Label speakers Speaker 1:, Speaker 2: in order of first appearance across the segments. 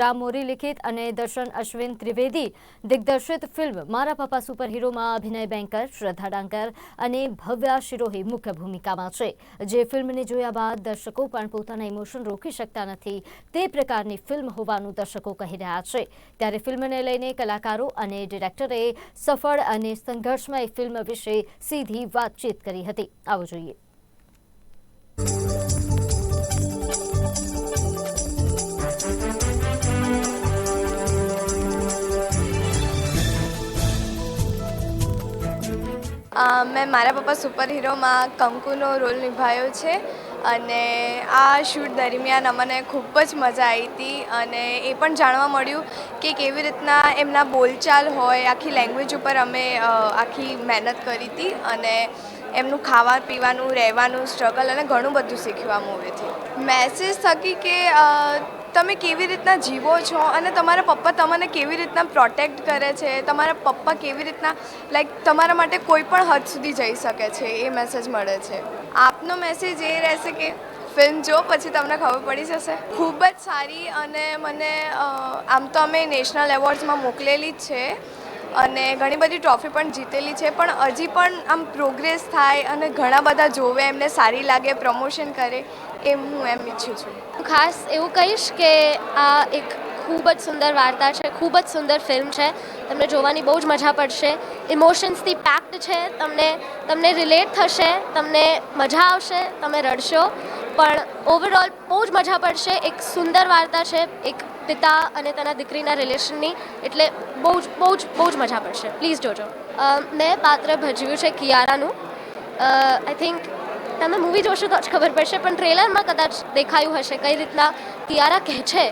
Speaker 1: મોરી લિખિત અને દર્શન અશ્વિન ત્રિવેદી, દિગ્દર્શિત ફિલ્મ મારા પપ્પા સુપર હીરોમાં અભિનય બેંકર શ્રદ્ધા ડાંકર અને ભવ્યા શિરોહી મુખ્ય ભૂમિકામાં છે. જે ફિલ્મને જોયા બાદ દર્શકો પણ પોતાના ઇમોશન રોકી શકતા નથી તે પ્રકારની ફિલ્મ હોવાનું દર્શકો કહી રહ્યા છે. ત્યારે ફિલ્મને લઈને કલાકારો અને ડિરેક્ટરે સફળ અને સંઘર્ષમય ફિલ્મ વિશે સીધી વાતચીત કરી હતી. આવો જોઈએ.
Speaker 2: મેં મારા પપ્પા સુપર હીરોમાં કંકુનો રોલ નિભાવ્યો છે અને આ શૂટ દરમિયાન અમને ખૂબ જ મજા આવી હતી અને એ પણ જાણવા મળ્યું કે કેવી રીતના એમના બોલચાલ હોય, આખી લેંગ્વેજ ઉપર અમે આખી મહેનત કરી હતી અને એમનું ખાવા પીવાનું, રહેવાનું સ્ટ્રગલ અને ઘણું બધું શીખ્યું આ મૂવીથી મેસેજ થકી કે તમે કેવી રીતના જીવો છો અને તમારા પપ્પા તમને કેવી રીતના પ્રોટેક્ટ કરે છે? તમારા પપ્પા કેવી રીતના લાઈક તમારા માટે કોઈ પણ હદ સુધી જઈ શકે છે? એ મેસેજ મળે છે. આપનો મેસેજ એ રહેશે કે ફિલ્મ જો, પછી તમને ખબર પડી જશે. ખૂબ જ સારી અને મને આમ તો અમે નેશનલ એવોર્ડ્સમાં મોકલેલી જ છે. અને ઘણી બધી ટ્રોફી પણ જીતેલી છે. પણ હજી પણ આમ પ્રોગ્રેસ થાય અને ઘણા બધા જોવે, એમને સારી લાગે પ્રમોશન કરે એમ હું એમ ઈચ્છું છું.
Speaker 3: ખાસ એવું કહીશ કે આ એક ખૂબ જ સુંદર વાર્તા છે, ખૂબ જ સુંદર ફિલ્મ છે. તમને જોવાની બહુ જ મજા પડશે. ઇમોશન્સથી પેક્ડ છે. તમને તમને રિલેટ થશે, તમને મજા આવશે, તમે રડશો. પણ ઓવરઓલ બહુ જ મજા પડશે. એક સુંદર વાર્તા છે, એક પિતા અને તેના દીકરીના રિલેશનની એટલે બહુ જ બહુ જ બહુ જ મજા પડશે. પ્લીઝ જોજો મેં પાત્ર ભજવ્યું છે કિયારાનું. આઈ થિંક તમે મૂવી જોશો તો જ ખબર પડશે, પણ ટ્રેલરમાં કદાચ દેખાયું હશે કઈ રીતના કિયારા કહે છે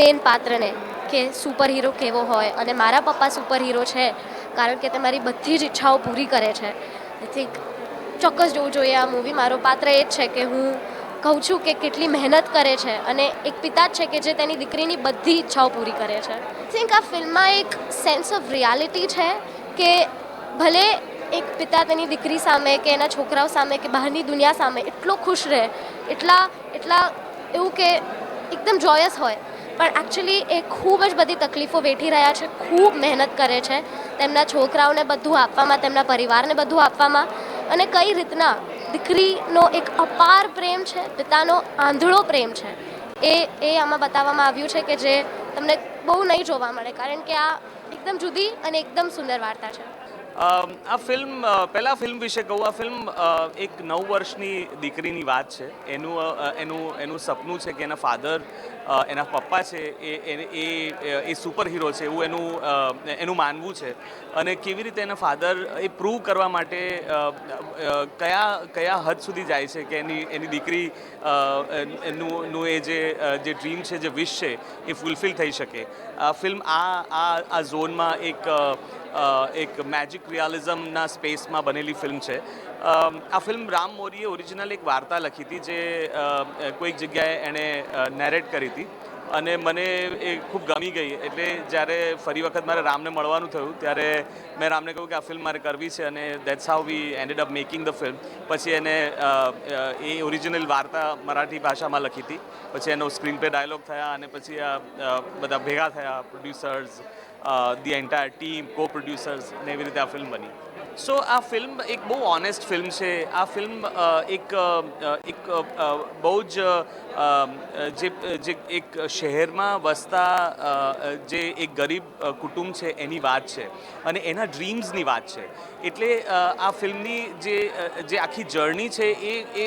Speaker 3: મેન પાત્રને કે સુપર હીરો કેવો હોય અને મારા પપ્પા સુપર હીરો છે, કારણ કે તે મારી બધી જ ઈચ્છાઓ પૂરી કરે છે. આઈ થિંક ચોક્કસ જોવું જોઈએ આ મૂવી મારો પાત્ર એ જ છે કે હું કહું છું કે કેટલી મહેનત કરે છે અને એક પિતા છે કે જે તેની દીકરીની બધી ઈચ્છાઓ પૂરી કરે છે. થિંક આ ફિલ્મમાં એક સેન્સ ઓફ રિયાલિટી છે કે ભલે એક પિતા તેની દીકરી સામે કે એના છોકરાઓ સામે કે બહારની દુનિયા સામે એટલો ખુશ રહે, એટલા એટલા એવું કે એકદમ જોયસ હોય, પણ એકચ્યુઅલી એ ખૂબ જ બધી તકલીફો વેઠી રહ્યા છે, ખૂબ મહેનત કરે છે, તેમના છોકરાઓને બધું આપવામાં, તેમના પરિવારને બધું આપવામાં અને કઈ રીતના દીકરીનો એક અપાર પ્રેમ છે, પિતાનો આંધળો પ્રેમ છે, એ એ આમાં બતાવવામાં આવ્યું છે કે જે તમને બહુ નહીં જોવા મળે, કારણ કે આ એકદમ જુદી અને એકદમ સુંદર વાર્તા છે.
Speaker 4: આ ફિલ્મ પહેલાં ફિલ્મ વિશે કહું, આ ફિલ્મ એક નવ વર્ષની દીકરીની વાત છે. એનું એનું એનું સપનું છે કે એના ફાધર એના પપ્પા છે, એ, એ- એ સુપર હીરો છે, એવું એનું એનું માનવું છે. અને કેવી રીતે એના ફાધર, એ પ્રૂવ કરવા માટે કયા કયા હદ સુધી જાય છે કે એની એની દીકરી એનું નું એ જે જે ડ્રીમ છે, જે વિશ છે, એ ફૂલફિલ થઈ શકે. આ ફિલ્મ આ આ આ ઝોનમાં એક એક મેજિક રિયાલિઝમના સ્પેસમાં બનેલી ફિલ્મ છે. આ ફિલ્મ રામ મોરીએ ઓરિજિનલ એક વાર્તા લખી હતી જે કોઈક જગ્યાએ એણે નેરેટ કરી હતી. અને મને એ ખૂબ ગમી ગઈ. એટલે જ્યારે ફરી વખત મારે રામને મળવાનું થયું, ત્યારે મેં રામને કહ્યું કે આ ફિલ્મ મારે કરવી છે અને that's how we ended up making the film પછી એને એ ઓરિજિનલ વાર્તા મરાઠી ભાષામાં લખી હતી. પછી એનો સ્ક્રીન પે ડાયલોગ થયા અને પછી આ બધા ભેગા થયા producers Uh, the entire team, co-producers, and film bani. So આ ફિલ્મ એક બહુ ઓનેસ્ટ ફિલ્મ છે. આ ફિલ્મ એક એક બહુ જ જે જે એક શહેરમાં વસતા જે એક ગરીબ કુટુંબ છે, એની વાત છે. અને એના ડ્રીમ્સની વાત છે. એટલે આ ફિલ્મની જે જે આખી જર્ની છે, એ એ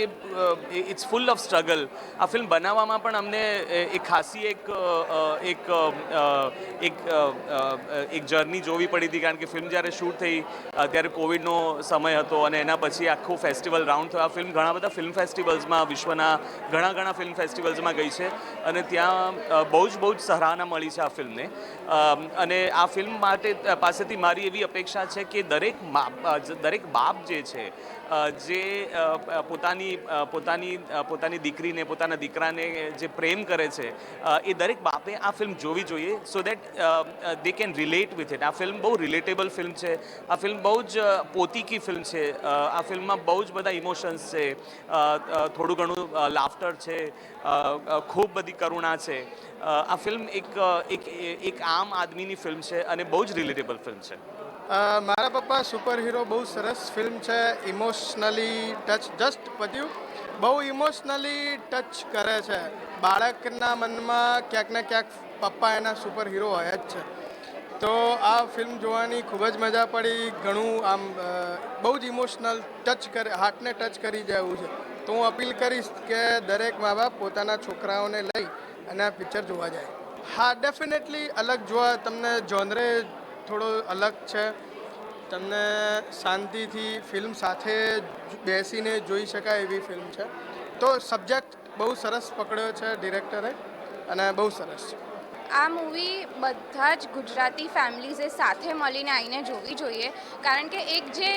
Speaker 4: ઇટ્સ ફૂલ ઓફ સ્ટ્રગલ આ ફિલ્મ બનાવવામાં પણ અમને એક ખાસી એક એક એક એક જર્ની જોવી પડી હતી. કારણ કે ફિલ્મ જ્યારે શૂટ થઈ ત્યારે કોવિડનો સમય હતો અને એના પછી આખો ફેસ્ટિવલ રાઉન્ડ થયો. આ ફિલ્મ ઘણા બધા ફિલ્મ ફેસ્ટિવલ્સમાં વિશ્વના ઘણા ઘણા ફિલ્મ ફેસ્ટિવલ્સમાં ગઈ છે અને ત્યાં બહુ જ બહુ જ સરાહના મળી છે આ ફિલ્મને અને આ ફિલ્મ માટે પાસેથી મારી એવી અપેક્ષા છે કે દરેક દરેક બાપ જે છે જે પોતાની પોતાની પોતાની દીકરીને, પોતાના દીકરાને જે પ્રેમ કરે છે એ દરેક બાપે આ ફિલ્મ જોવી જોઈએ so that they can relate with it આ ફિલ્મ બહુ રિલેટેબલ ફિલ્મ છે. આ ફિલ્મ બહુ જ જ પોતીકી ફિલ્મ છે. આ ફિલ્મમાં બહુ જ બધા ઇમોશન્સ છે. થોડું ઘણું લાફ્ટર છે. ખૂબ બધી કરુણા છે. આ ફિલ્મ એક એક એક આમ આદમીની ફિલ્મ છે અને બહુ જ રિલેટેબલ ફિલ્મ છે.
Speaker 5: મારા પપ્પા સુપર હીરો બહુ સરસ ફિલ્મ છે. ઇમોશનલી ટચ જસ્ટ પત્યું બહુ ઇમોશનલી ટચ કરે છે. બાળકના મનમાં ક્યાંક ને ક્યાંક પપ્પા એના સુપર હીરો હોય જ છે. તો આ ફિલ્મ જોવાની ખૂબ જ મજા પડી. ઘણું આમ બહુ જ ઇમોશનલ ટચ કરે હાર્ટને ટચ કરી જાય એવું છે. તો હું અપીલ કરીશ કે દરેક મા બાપ પોતાના છોકરાઓને લઈ અને આ પિક્ચર જોવા જાય. હા ડેફિનેટલી અલગ જોવા તમને જોનરે થોડો અલગ છે. તમને શાંતિથી ફિલ્મ સાથે બેસીને જોઈ શકાય એવી ફિલ્મ છે. તો સબ્જેક્ટ બહુ સરસ પકડ્યો છે ડિરેક્ટરે અને બહુ સરસ. છે
Speaker 6: આ મૂવી બધા જ ગુજરાતી ફેમિલીઝે સાથે મળીને આવીને જોવી જોઈએ. કારણ કે એક જે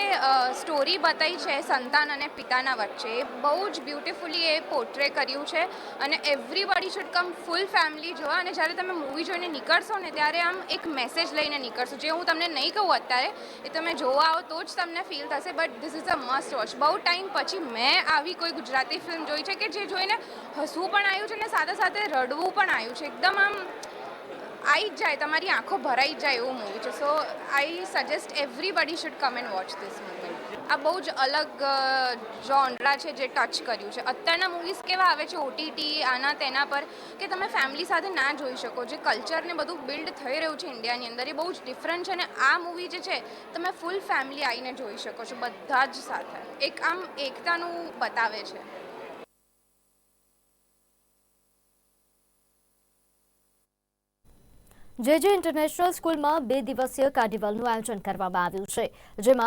Speaker 6: સ્ટોરી બતાવી છે સંતાન અને પિતાના વચ્ચે, એ બહુ જ બ્યુટિફુલી એ પોર્ટ્રે કર્યું છે અને everybody should come full family જોવા. અને જ્યારે તમે મૂવી જોઈને નીકળશો ને, ત્યારે આમ એક મેસેજ લઈને નીકળશો. જે હું તમને નહીં કહું અત્યારે, એ તમે જોવા આવો તો જ તમને ફીલ થશે but this is a must watch બહુ ટાઈમ પછી મેં આવી કોઈ ગુજરાતી ફિલ્મ જોઈ છે કે જે જોઈને હસવું પણ આવ્યું છે અને સાથે સાથે રડવું પણ આવ્યું છે. એકદમ આમ આવી જ જાય, તમારી આંખો ભરાઈ જાય એવું મૂવી છે. So I suggest everybody should come and watch this movie આ બહુ જ અલગ જોનરા છે જે ટચ કર્યું છે. અત્યારના મૂવીઝ કેવા આવે છે? ઓટીટી આના તેના પર, કે તમે ફેમિલી સાથે ના જોઈ શકો. જે કલ્ચરને બધું બિલ્ડ થઈ રહ્યું છે ઇન્ડિયાની અંદર, એ બહુ જ ડિફરન્ટ છે. અને આ મૂવી જે છે, તમે ફૂલ ફેમિલી આવીને જોઈ શકો છો, બધા જ સાથે. એક આમ એકતાનું બતાવે છે.
Speaker 1: જે જે ઇન્ટરનેશનલ સ્કૂલમાં બે દિવસીય કાર્નિવલનું આયોજન કરવામાં આવ્યું છે જેમાં